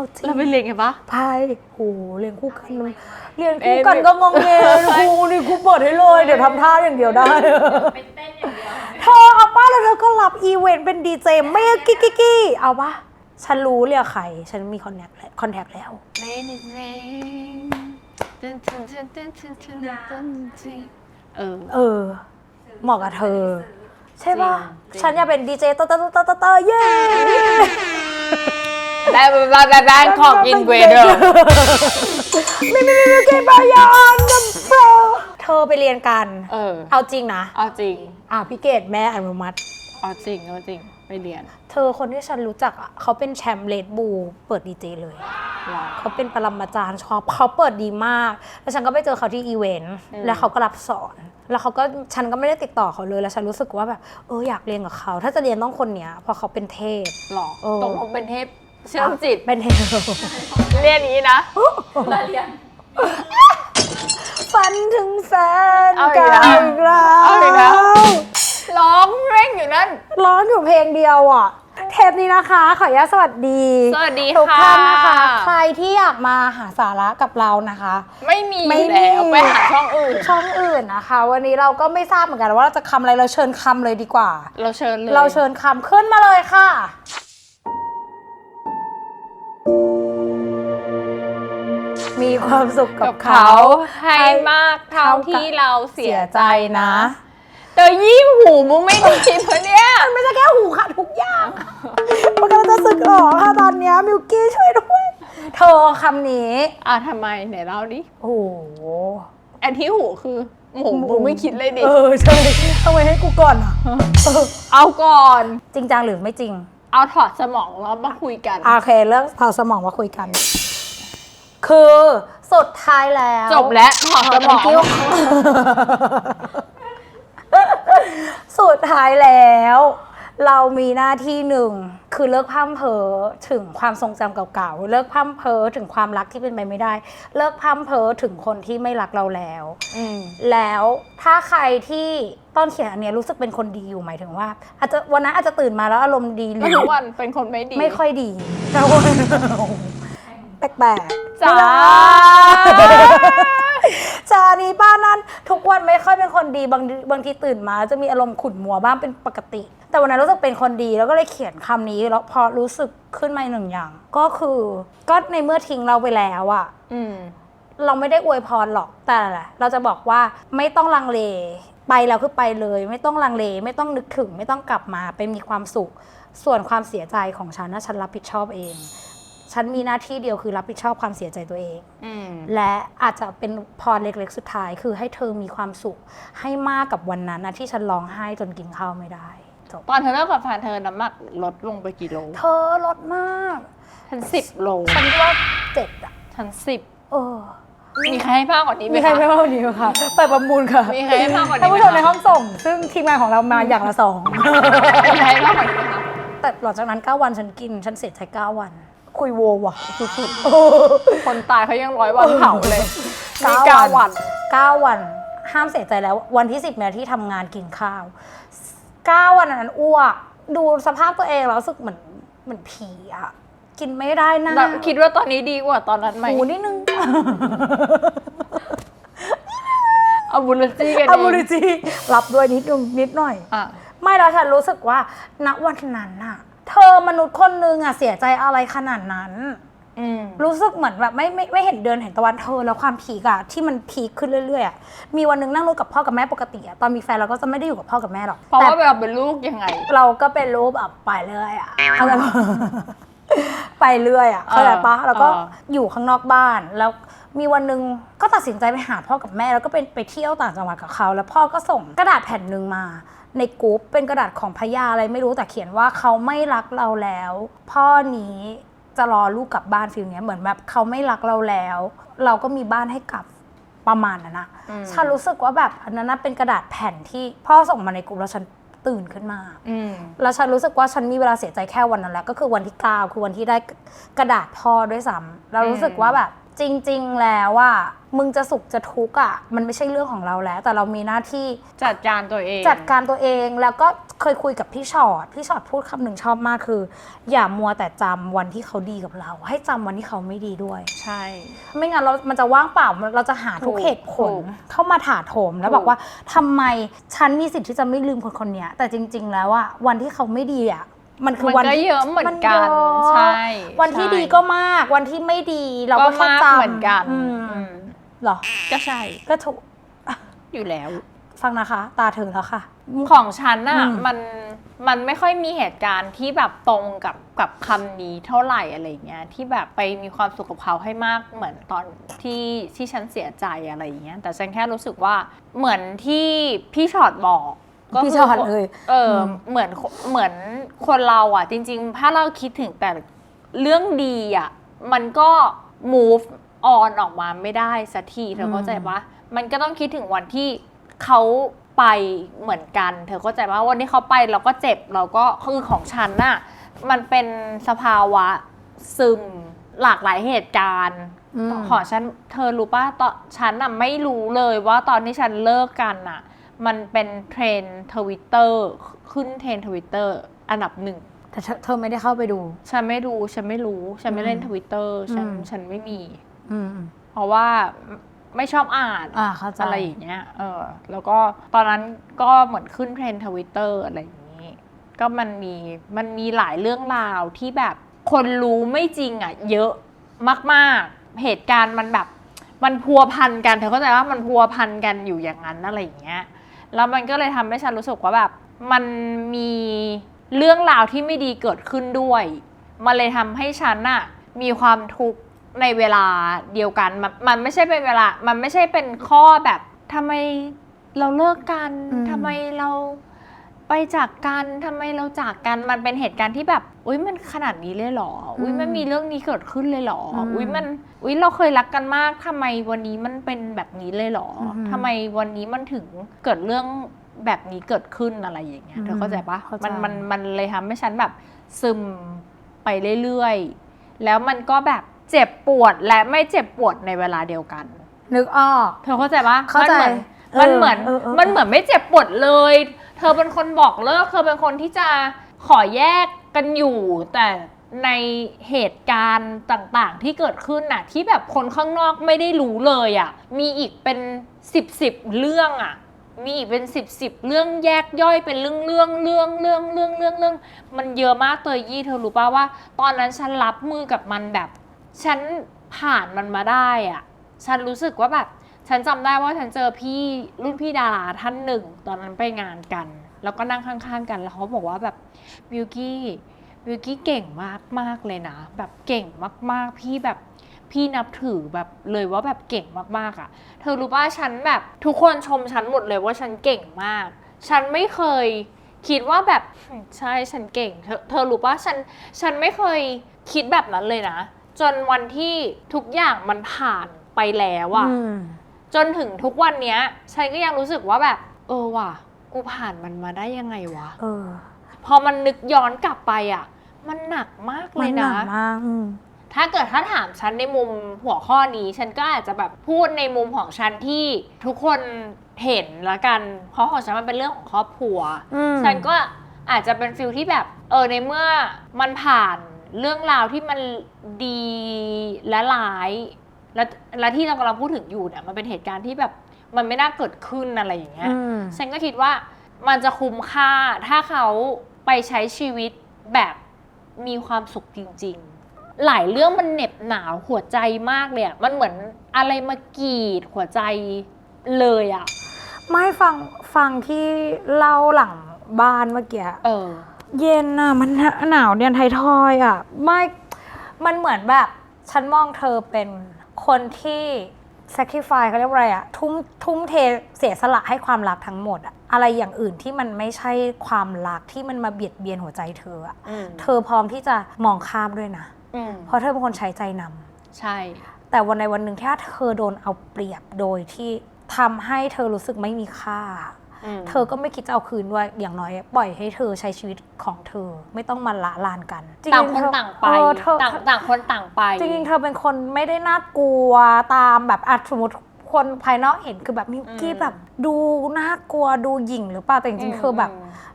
เอาจริงเราไปเรียนกันปะพายโหเรียนคู่กันมันเรียนคู่กันก็งงเงครูนี่ครูเปิดให้เลย เดี๋ยวทำท่าอย่างเดียวได้เธอเอาป้าแล้วเธอก็รับอีเวนต์เป็นดีเจไม่กิ๊กกิ๊กกิ๊กเอาปะฉันรู้เรียกใคร ฉันมีคอนแทคแล้วคอนแทคแล้วเออเออเหมาะกับเธอ ใช่ปะจริงฉันอยากเป็นดีเจเตอร์เตอร์เตอร์เตอร์เตอร์เย้ ได้ได้ได้ได้ของอินเวเดอร์ไม่ไม่ไม่ไม่เกบายอนนัมโปรเธอไปเรียนกัน เออ เอาจริงนะ เอาจริง อะพี่เกดแม่อนุมัติ เอาจริงเอาจริงไปเรียน เธอคนที่ฉันรู้จักอะเขาเป็นแชมป์เลดบูเปิดดีเจเลย เขาเป็นปรมาจารย์ชอบเขาเปิดดีมาก แล้วฉันก็ไปเจอเขาที่อีเวนต์แล้วเขาก็รับสอน แล้วเขาก็ฉันก็ไม่ได้ติดต่อเขาเลยแล้วฉันรู้สึกว่าแบบเอออยากเรียนกับเขา ถ้าจะเรียนต้องคนเนี้ยเพราะเขาเป็นเทพหรอเออตกลงเป็นเทพ เชื่อมจิตเป็นเทพเรียนนี้นะฝันถึงแฟนเอาอีกักแล้วนแล้วเอาอีกแล้วร้องเร่งอยู่นั่น ร้องอยู่เพลงเดียวอะ เทปนี้นะคะ ขออนุญาตสวัสดีสวัสดีทุกค่ะ ท่านนะคะ ใครที่อยากมาหาสาระกับเรานะคะ ไม่มีไม่อยู่มีแล้วไปหาช่องอื่น ช่องอื่นนะคะ วันนี้เราก็ไม่ทราบเหมือนกันว่าเราจะคำอะไรเราเชิญคำเลยดีกว่า เราเชิญเลยเราเชิญคำขึ้นมาเลยค่ะ มีความสุขกักับบเขา เขาให้มากเท่าที่เราเสีเสียยใจใจนะแต่ยี่หูมึงไม่ได้คิดเพราะเนี้ยมันไม่ใช่แค่หูค่ะทุกอย่างมันกำลังจะสึกออกค่ะตอนเนี้ยมิวกี้ช่วยด้วย เธอคำนี้ อะทำไมไหนเล่าดิ โอ้โหอันที่หูคือหมูมึงไม่คิดเลยดิ เออใช่ทำไมให้กูก่อนอะเออเอาก่อน จริงจังหรือไม่จริง เอาถอดสมองแล้วมาคุยกัน โอเคเรื่องเผาสมองมาคุยกัน คือสุดท้ายแล้วจบแล้วถอดสมองกิ้วสุดท้ายแล้ว เรามีหน้าที่หนึ่งคือเลิกพร่ำเพ้อถึงความทรงจำเก่าๆ เลิกพร่ำเพ้อถึงความรักที่เป็นไปไม่ได้ เลิกพร่ำเพ้อถึงคนที่ไม่รักเราแล้วอืมแล้วถ้าใครที่ตอนเขียนอันเนี้ยรู้สึกเป็นคนดีอยู่หมายถึงว่า อาจจะวันนั้นอาจจะตื่นมาแล้วอารมณ์ดีหรืแล้วอทุกวันเป็นคนไม่ดี ไม่ค่อยดีแต่ว่า แปลกๆจ้าจานี้ป้านั้นทุกวันไม่ค่อยเป็นคนดีบางบางทีตื่นมา จะมีอารมณ์ขุ่นมัวบ้างเป็นปกติ แต่วันนั้นรู้สึกเป็นคนดีแล้วก็เลยเขียนคำนี้แล้วพอรู้สึกขึ้นมาหนึ่งอย่าง ก็คือก็ในเมื่อทิ้งเราไปแล้วอะอืม เราไม่ได้อวยพรหรอกแต่เราจะบอกว่าไม่ต้องลังเลไปแล้วคือไปเลย ไม่ต้องลังเล ไม่ต้องนึกถึง ไม่ต้องกลับมาไปมีความสุข ส่วนความเสียใจของฉันนะฉันรับผิดชอบเอง ฉันมีหน้าที่เดียวคือรับผิดชอบความเสียใจตัวเองอืมและอาจจะเป็นพรเล็กๆ สุดท้าย คือให้เธอมีความสุขให้มากกับวันนั้นนะที่ฉันร้องไห้จนกินข้าวไม่ได้จบตอนเธอเลิกกับแฟนเธอน้ำหนักลดลงไปกี่โลเธอลดมากฉันสิบโลฉันว่าเจ็ดอะฉันสิบเออ มีใครให้มากกว่านี้ไหมมีใครคะ ไม่ว่าวันนี้ไหมคะเปิดประมูลค่ะมีใครให้มากกว่านี้ท่านไหมผู้ชมในคะห้องส่ง ซึ่งทีมงานของเรามาอย่างละสอง มีใครให้มากกว่านี้ไหมคะแต่หลังจากนั้น 9 วันฉันกิน ฉันเสียใจ9วัน คุยโวว่ะสุดคนตายเขายังร้อยวันเผาเลยๆมีเก้าวัน9วัน ห้ามเสียใจแล้ว วันที่10เนี่ยที่ทำงานกินข้าว9วันนั้นอ้วกดูสภาพตัวเองแล้วรู้สึกเหมือนเหมือนผีอะกินไม่ได้นะแล้วคิดว่าตอนนี้ดีกว่าตอนนั้นไหมหูนิดนึงเอาบุลจี้กันอาเอบูงริจีรับด้วยนิดนึงนิดหน่อยอะไม่แล้วฉันรู้สึกว่าณวันนั้นน่ะ เธอมนุษย์คนนึงอะเสียใจอะไรขนาดนั้น อืม รู้สึกเหมือนแบบไม่ไม่ไม่เห็นเดือนเห็นตะวันเธอแล้วความพีกอะที่มันพีคขึ้นเรื่อยๆอะมีวันหนึงนั่งรถกับพ่อกับแม่ปกติอะตอนมีแฟนเราก็จะไม่ได้อยู่กับพ่อกับแม่หรอกเพราะแต่ว่าเราเป็นลูกยังไง เราก็เป็นรูปแบบไปเรื่อยอะเข้าใจปะไปเรื่อยอะเข้าใจปะเออแล้วก็เออ อยู่ข้างนอกบ้านแล้วมีวันหนึ่งก็ตัดสินใจไปหาพ่อกับแม่แล้วก็เป็นไปเที่ยวต่างจังหวัดกับเขา แล้วพ่อก็ส่งกระดาษแผ่นหนึ่งมา ในกรุ๊ปเป็นกระดาษของพญาอะไรไม่รู้แต่เขียนว่าเขาไม่รักเราแล้ว พ่อนี้จะรอลูกกลับบ้านฟิลเนี้ยเหมือนแบบเขาไม่รักเราแล้ว เราก็มีบ้านให้กลับประมาณนั้นนะอืมฉันรู้สึกว่าแบบอันนั้นนะเป็นกระดาษแผ่นที่พ่อส่งมาในกลุ่มแล้วฉันตื่นขึ้นมาอืมแล้วฉันรู้สึกว่าฉันมีเวลาเสียใจแค่วันนั้นแหละก็คือวันที่เก้าคือวันที่ได้กระดาษพ่อด้วยซ้ำเรารู้สึกว่าแบบ จริง ๆ แล้วว่ามึงจะสุขจะทุกข์อะมันไม่ใช่เรื่องของเราแล้ว แต่เรามีหน้าที่จัดการตัวเอง จัดการตัวเองแล้วก็เคยคุยกับพี่ชอตพี่ชอตพูดคำหนึ่งชอบมากคือ อย่ามัวแต่จำวันที่เขาดีกับเรา ให้จำวันที่เขาไม่ดีด้วย ใช่ ไม่งั้นเรา มันจะว่างเปล่า เราจะหาทุกถูกเหตุผลถูกเข้ามาถาโถมแล้วถูก บอกว่าทำไมฉันมีสิทธิ์ที่จะไม่ลืมคนคนเนี้ยแต่จริง ๆ แล้วอะวันที่เขาไม่ดีอะ มันคือมันวันก็ที่เยอะเหมือนกันเยอะใช่วันที่ใช่ ดีก็มากวันที่ไม่ดีเราก็ก็แค่มากจำเหมือนกันอืมอืมเหรอ ก็ใช่ ก็ถูกอยู่แล้ว ฟังนะคะ ตาถึงแล้วค่ะ ของฉันน่ะอืม มันมันไม่ค่อยมีเหตุการณ์ที่แบบตรงกับกับคำนี้เท่าไหร่อะไรเงี้ยที่แบบไปมีความสุขกับเขาให้มากเหมือนตอนที่ที่ฉันเสียใจอะไรอย่างเงี้ยแต่ฉันแค่รู้สึกว่าเหมือนที่พี่ชอตบอก ก็พี่คืชอตเลยเอออมเหมือนเหมือนคนเราอะ จริง ๆ ถ้าเราคิดถึงแต่เรื่องดีอะมันก็ move on ออกมาไม่ได้สักทีเธอเข้าใจปะมันก็ต้องคิดถึงวันที่เขาไปเหมือนกัน เธอเข้าใจว่าวันที่เขาไปเราก็เจ็บเราก็คือของฉันน่ะมันเป็นสภาวะซึมหลากหลายเหตุการณ์อืมของฉันเธอรู้ป่ะตอนฉันน่ะไม่รู้เลยว่าตอนที่ฉันเลิกกันน่ะ มันเป็นเทรนทวิตเตอร์ขึ้นเทรนทวิตเตอร์อันดับหนึ่งแต่เธอไม่ได้เข้าไปดู ฉันไม่รู้ฉันไม่รู้ ฉันไม่เล่นอืมทวิตเตอร์ฉันอืมฉันไม่มี อืมเพราะว่าไม่ชอบอ่านอ่าเข้าใจอะไรอย่างเงี้ย เออ แล้วก็ตอนนั้นก็เหมือนขึ้นเทรนทวิตเตอร์อะไรอย่างนี้ ก็มันมีมันมีหลายเรื่องราวที่แบบคนรู้ไม่จริงอะ เยอะมากๆ เหตุการณ์มันแบบ มันพัวพันกันเธอเข้าใจว่ามันพัวพันกันอยู่อย่างนั้นอะไรอย่างเงี้ย แล้วมันก็เลยทำให้ฉันรู้สึกว่าแบบ มันมีเรื่องราวที่ไม่ดีเกิดขึ้นด้วย มันเลยทำให้ฉันน่ะมีความทุกข์ในเวลาเดียวกันมัน มันไม่ใช่เป็นเวลา มันไม่ใช่เป็นข้อแบบทำไมเราเลิกกันอืมทำไมเรา ไปจากกันทำไมเราจากกันมันเป็นเหตุการณ์ที่แบบอุ้ยมันขนาดนี้เลยเหรออุ้ยมันมีเรื่องนี้เกิดขึ้นเลยเหรออุ้ยมันอุ้ยเราเคยรักกันมากทำไมวันนี้มันเป็นแบบนี้เลยเหรออืมทำไมวันนี้มันถึงเกิดเรื่องแบบนี้เกิดขึ้นอะไรอย่างเงี้ยเธอเข้าใจปะเข้าใจมันมันมันเลยทำให้ฉันแบบซึมไปเรื่อยๆ แล้วมันก็แบบเจ็บปวดและไม่เจ็บปวดในเวลาเดียวกัน นึกออก เธอเข้าใจปะเข้าใจมันเหมือนเออเออเออมันเหมือนไม่เจ็บปวดเลย เธอเป็นคนบอกเลิก เธอเป็นคนที่จะขอแยกกันอยู่ แต่ในเหตุการณ์ต่างๆ ที่เกิดขึ้นน่ะ ที่แบบคนข้างนอกไม่ได้รู้เลยอะ มีอีกเป็นสิบสิบเรื่องอะ มีอีกเป็นสิบสิบเรื่องแยกย่อยเป็นเรื่องเรื่องเรื่องเรื่องเรื่องเรื่องเรื่องมันเยอะมากเตยยี่เธอรู้ป่าว่า ตอนนั้นฉันรับมือกับมันแบบ ฉันผ่านมันมาได้อะ ฉันรู้สึกว่าแบบ ฉันจำได้ว่าฉันเจอพี่รุ่นพี่ดาราท่านหนึ่ง ตอนนั้นไปงานกัน แล้วก็นั่งข้างๆกัน แล้วเขาบอกว่าแบบวิวกี้วิวกี้เก่งมากมากเลยนะ แบบเก่งมากๆ พี่แบบพี่นับถือแบบเลยว่าแบบเก่งมากๆอะ่ะ เธอรู้ป่ะฉันแบบทุกคนชมฉันหมดเลยว่าฉันเก่งมาก ฉันไม่เคยคิดว่าแบบใช่ฉันเก่ง เธอเธอรู้ป่ะฉันฉันไม่เคยคิดแบบนั้นเลยนะ จนวันที่ทุกอย่างมันผ่านไปแล้วอะอืม จนถึงทุกวันเนี้ยฉันก็ยังรู้สึกว่าแบบ เออว่ะ กูผ่านมันมาได้ยังไงวะ เออ พอมันนึกย้อนกลับไปอะ มันหนักมากเลมันยหนันะกมากอืม ถ้าเกิดถ้าถามฉันในมุมหัวข้อนี้ ฉันก็อาจจะแบบพูดในมุมของฉันที่ทุกคนเห็นละกัน เพราะของฉันมันเป็นเรื่องของครอบครัว อืม ฉันก็อาจจะเป็นฟิลที่แบบเออในเมื่อมันผ่านเรื่องราวที่มันดีและร้าย และและที่เรากำลังพูดถึงอยู่เนี่ยมันเป็นเหตุการณ์ที่แบบมันไม่น่าเกิดขึ้นอะไรอย่างเงี้ย อืม ฉันก็คิดว่ามันจะคุ้มค่าถ้าเขาไปใช้ชีวิตแบบมีความสุขจริง ๆ หลายเรื่องมันเหน็บหนาวหัวใจมากเลยอะมันเหมือนอะไรมากรีดหัวใจเลยอะไม่ฟังฟังที่เล่าหลังบ้านเมื่อกี้ เออ เย็นอะ มันหนาวเดียนไทยทอยอะ ไม่ มันเหมือนแบบ ฉันมองเธอเป็น คนที่ sacrifice เขาเรียกว่าอะไรอะทุ่มทุ่มเทเสียสละให้ความรักทั้งหมดอะอะไรอย่างอื่นที่มันไม่ใช่ความรักที่มันมาเบียดเบียนหัวใจเธออะอืมเธอพร้อมที่จะมองข้ามด้วยนะ อืมเพราะเธอเป็นคนใช้ใจนำ ใช่ แต่วันในวันหนึ่งแค่เธอโดนเอาเปรียบโดยที่ทำให้เธอรู้สึกไม่มีค่าม เธอก็ไม่คิดจะเอาคืนด้วยอย่างน้อย ปล่อยให้เธอใช้ชีวิตของเธอไม่ต้องมาละลานกันจริๆต่างคนเธอต่างไปเออเธอต่างต่างคนต่างไป จริงๆ เธอเป็นคนไม่ได้น่ากลัวตามแบบอัสมมติคนภายนอกเห็นคือแบบมิวกี้อืมแบบดูน่ากลัวดูหยิ่งหรือเปล่าแต่จริงๆเธอแบบม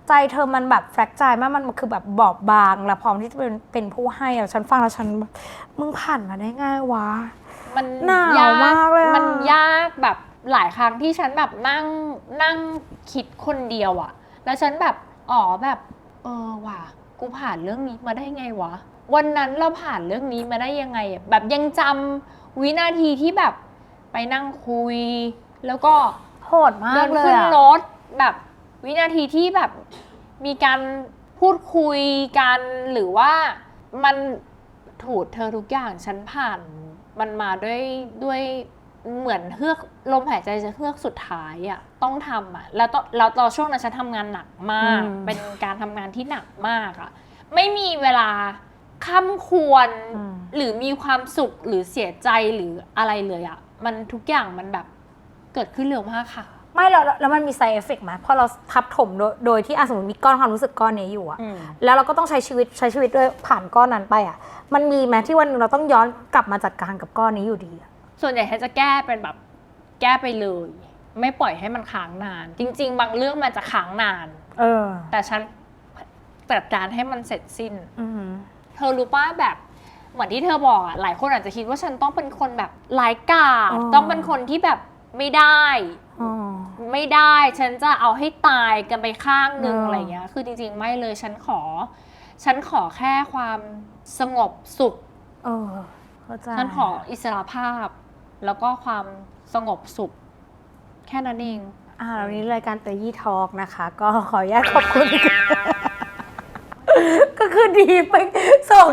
ใจเธอมันแบบแฟรกใจมากมันคือแบบบอบบางและพร้อมที่จะเป็นเป็นผู้ให้อะฉันฟังแล้วฉันแบบมึงผ่านมาได้ง่ายวะมันหนาวมากเลยอะมันยากแบบ หลายครั้งที่ฉันแบบนั่งนั่งคิดคนเดียวอะแล้วฉันแบบอ๋อแบบเออว่ะกูผ่านเรื่องนี้มาได้ไงวะ วันนั้นเราผ่านเรื่องนี้มาได้ยังไงอะแบบยังจำวินาทีที่แบบไปนั่งคุย แล้วก็โหดมาเดิกนเลยขึ้นอะรถแบบวินาทีที่แบบมีการพูดคุยกันหรือว่ามันถูดเธอทุกอย่างฉันผ่านมันมาด้วยด้วย เหมือนเฮือกลมหายใจจะเฮือกสุดท้ายอะต้องทำอะแล้วตอนแล้วตอนช่วงนั้นฉันทำงานหนักมากเป็นการทำงานที่หนักมากอะไม่มีเวลาค่ำควรอืม หรือมีความสุขหรือเสียใจหรืออะไรเลยอะมันทุกอย่างมันแบบเกิดขึ้นเร็วมากค่ะ ไม่แล้วแล้วมันมี side effect ไหมพอเราทับถมโดยโดยที่อะสมมติมีก้อนความรู้สึกก้อนนี้อยู่อะอืม แล้วเราก็ต้องใช้ชีวิตใช้ชีวิตด้วยผ่านก้อนนั้นไปอะมันมีไหมที่วันหนึงเราต้องย้อนกลับมาจัดการกับก้อนนี้อยู่ดีอะ ส่วนใหญ่ฉันจะแก้เป็นแบบแก้ไปเลย ไม่ปล่อยให้มันค้างนาน จริง ๆ บางเรื่องมันจะค้างนาน เออ แต่ฉันจัดการให้มันเสร็จสิ้น อืมเธอรู้ป่ะแบบเหมือนที่เธอบอกอะหลายคนอาจจะคิดว่าฉันต้องเป็นคนแบบไร้ายกาจอ๋อ ต้องเป็นคนที่แบบไม่ได้ อ๋อ ไม่ได้ฉันจะเอาให้ตายกันไปข้างหนึ่งอ๋ออ อะไรเงี้ย คือจริง ๆ ไม่เลยฉันขอ ฉันขอแค่ความสงบสุข เออเข้าใจฉันขออิสรภาพ แล้วก็ความสงบสุข แค่นั้นเอง อ่าวันนี้รายการเตยยี่ทอกนะคะ ก็ขออนุญาตขอบคุณ ก็คือดีไปส่ง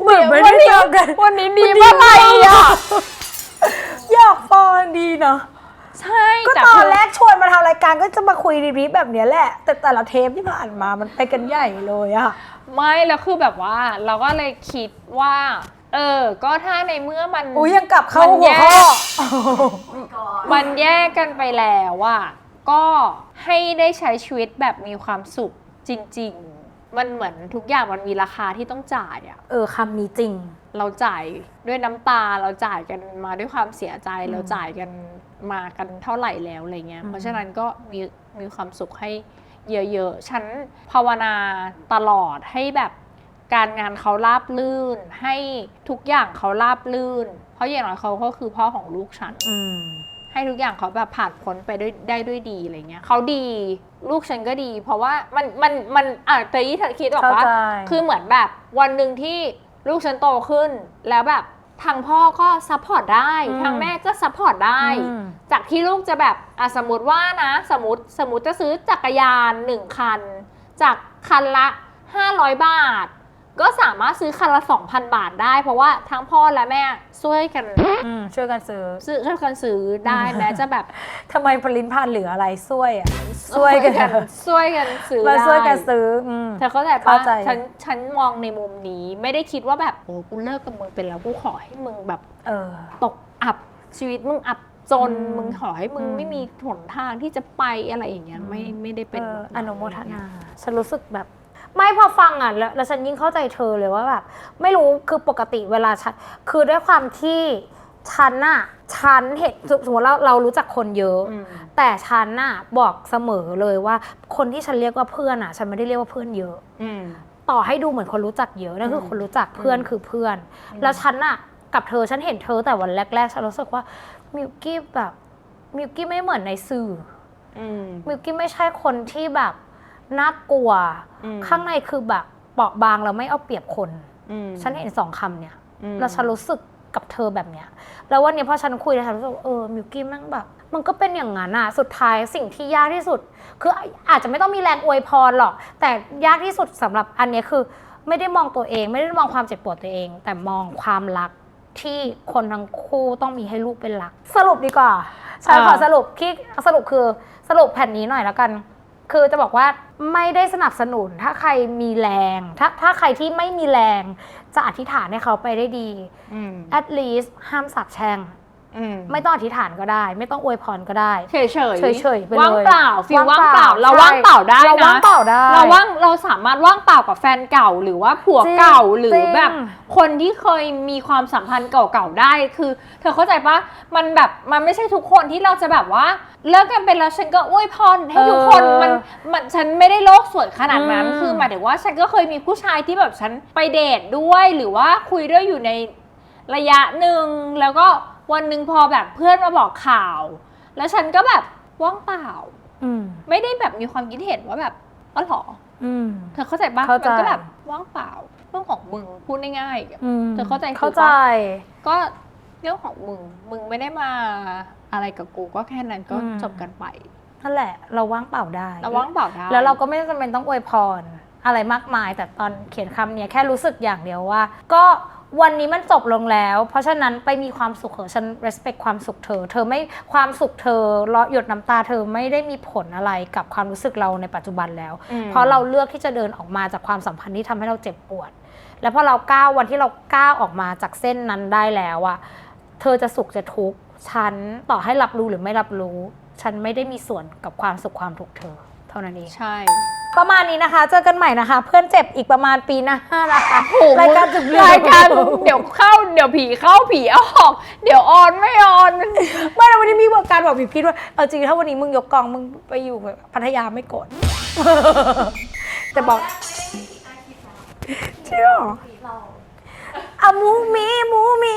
เหมือนไม่ได้เจอกันวันนี้ดีวันนี้เมื่อไหร่อะอยากฟังดีเนาะใช่ก็แต่ตอนคือแรกชวนมาทำรายการก็จะมาคุยดีๆแบบเนี้ยแหละ แต่แต่ละเทปที่ผ่านมามันไปกันใหญ่เลยอะไม่แล้วคือแบบว่า เราก็เลยคิดว่า เออ ก็ถ้าในเมื่อมันอุ้ยยังกลับเข้ามันหัวข้อแยกมันแยกกันไปแล้วอะก็ให้ได้ใช้ชีวิตแบบมีความสุขจริง ๆ มันเหมือนทุกอย่างมันมีราคาที่ต้องจ่ายอะเออคำนี้จริง เราจ่ายด้วยน้ำตาเราจ่ายกันมาด้วยความเสียใจเราจ่ายกันมากันเท่าไหร่แล้วอะไรเงี้ยอืมเพราะฉะนั้นก็มีมีความสุขให้เยอะๆ ฉันภาวนาตลอดให้แบบ การงานเขาราบลื่น ให้ทุกอย่างเขาราบลื่น เพราะอย่างน้อยเขาก็คือพ่อของลูกฉันอืมให้ทุกอย่างเขาแบบผ่านพ้นไปด้วยได้ด้วยดีอะไรเงี้ยเขาดีลูกฉันก็ดี เพราะว่ามันมันมันอะเตยยี่เธอคิดออกเข้าว่าใจคือเหมือนแบบวันหนึ่งที่ลูกฉันโตขึ้นแล้วแบบทางพ่อก็ซัพพอร์ตได้อืมทางแม่ก็ซัพพอร์ตได้อืมจากที่ลูกจะแบบอะสมมติว่านะ สมมติสมมติจะซื้อจักรยานหนึ่งคัน จากคันละ500บาท ก็สามารถซื้อคันละ 2,000 บาทได้ เพราะว่าทั้งพ่อและแม่ช่วยกันอืมช่วยกันซื้อซื้อช่วยกันซื้อได้แม้จะแบบทำไมปรินพันธ์เหลืออะไรช่วยอะช่วยกันช่วยกันซื้อมาได้ช่วยกันซื้ออืม เธอเข้าใจปะเข้าใจ ฉันฉันมองในมุมนี้ไม่ได้คิดว่าแบบโอ้กูเลิกกับมึงไปแล้วกูขอให้มึงแบบ เออ ตกอับชีวิตมึงอับจนอืมมึงขอให้มึงอืม ไม่มีหนทางที่จะไปอะไรอย่างเงี้ยไม่ไม่ได้เป็นเออแบบอนุโมทนา ฉันรู้สึกแบบ ไม่พอฟังอะแล้วแล้วฉันยิ่งเข้าใจเธอเลยว่าแบบไม่รู้คือปกติเวลาฉันคือด้วยความที่ฉันน่ะฉันเห็นสสมมติเราเรารู้จักคนเยอะ อืม แต่ฉันน่ะบอกเสมอเลยว่า คนที่ฉันเรียกว่าเพื่อนอะ ฉันไม่ได้เรียกว่าเพื่อนเยอะ อืม ต่อให้ดูเหมือนคนรู้จักเยอะนั่นคืออืมคนรู้จักเพื่อนอืมคือเพื่อน อืม แล้วฉันน่ะกับเธอฉันเห็นเธอแต่วันแรกๆ ฉันรู้สึกว่ามิวกี้แบบมิวกี้ไม่เหมือนในสื่ออืม มิวกี้ไม่ใช่คนที่แบบ น่ากลัวอืมข้างในคือแบบเปราะบางแล้วไม่เอาเปรียบคนอืมฉันเห็นสองคำเนี่ยอืมแล้วฉันรู้สึกกับเธอแบบเนี้ย แล้ววันนี้พอฉันคุยแล้วฉันรู้สึกว่าเออมิวกี้แม่งแบบ มันก็เป็นอย่างนั้นอะสุดท้ายสิ่งที่ยากที่สุด คืออาจจะไม่ต้องมีแรงอวยพรหรอก แต่ยากที่สุดสำหรับอันเนี้ยคือ ไม่ได้มองตัวเอง ไม่ได้มองความเจ็บปวดตัวเอง แต่มองความรักที่คนทั้งคู่ต้องมีให้ลูกเป็นหลัก สรุปดีกว่าฉันขอสรุปที่สรุปคือสรุปแผ่นนี้หน่อยแล้วกัน คือจะบอกว่าไม่ได้สนับสนุนถ้าใครมีแรง ถ้าถ้าใครที่ไม่มีแรง จะอธิษฐานให้เขาไปได้ดีอืม at least ห้ามสาบแช่งอืม ไม่ต้องอธิษฐานก็ได้ ไม่ต้องอวยพรก็ได้ เฉยเฉยเฉยๆไปเลยว่างเปล่าฟีลว่าว่างงเปเปล่าล่า เราใช่ว่างเปล่าได้เรานะว่างเปล่าได้ เราว่างเราสามารถว่างเปล่ากับแฟนเก่าหรือว่าผัวจริงเก่าหรือจริงแบบ คนที่เคยมีความสัมพันธ์เก่าๆได้คือ เธอเข้าใจปะมันแบบมันไม่ใช่ทุกคนที่เราจะแบบว่าเลิกกันไปแล้วฉันก็อวยพรให้ทุกคนมันมันฉันไม่ได้โลกสวยขนาดนั้นอืมคือหมายถึงว่าฉันก็เคยมีผู้ชายที่แบบฉันไปเดทด้วยหรือว่าคุยด้วยอยู่ในระยะหนึ่งแล้วก็ วันหนึ่งพอแบบเพื่อนมาบอกข่าว แล้วฉันก็แบบว่างเปล่า อืม ไม่ได้แบบมีความคิดเห็นว่าแบบอ๋อเหรออืม เธอเข้าใจปะเข้าใจ มันก็แบบว่างเปล่าเรื่องของมึงพูดง่ายๆอืมเธอเข้าใจกูปะ เข้าใจ ก็เรื่องของมึงมึงไม่ได้มาอะไรกับกูก็แค่นั้นก็อืม จบกันไปนั่นแหละ เราว่างเปล่าได้ เราว่างเปล่าได้แล้วเราก็ไม่จำเป็นต้องอวยพรอะไรมากมาย แต่ตอนเขียนคำเนี้ยแค่รู้สึกอย่างเดียวว่า ก็ วันนี้มันจบลงแล้ว เพราะฉะนั้นไปมีความสุขเถอะฉัน respect ความสุขเธอ เธอไม่ความสุขเธอเลาะหยดน้ำตาเธอไม่ได้มีผลอะไรกับความรู้สึกเราในปัจจุบันแล้วอืมเพราะเราเลือกที่จะเดินออกมาจากความสัมพันธ์ที่ทำให้เราเจ็บปวด แล้วพอเราก้าววันที่เราก้าวออกมาจากเส้นนั้นได้แล้วอะเธอจะสุขจะทุกข์ฉันต่อให้รับรู้หรือไม่รับรู้ ฉันไม่ได้มีส่วนกับความสุขความทุกข์เธอ เท่านั้นเองใช่ ประมาณนี้นะคะ เจอกันใหม่นะคะ เพื่อนเจ็บอีกประมาณปีหน้านะคะโอ้โหรายการจุดเลือดรายการเดี๋ยวเข้าเดี๋ยวผีเข้าผีออก เดี๋ยวออนไม่ออนไม่แล้ววันนี้มีการบอกพี่พีทว่าเอาจริงถ้าวันนี้มึงยกกองมึงไปอยู่แบบพัทยาไม่โกรธ แต่บอกจริงเหรออะหมูหมีหมูหมี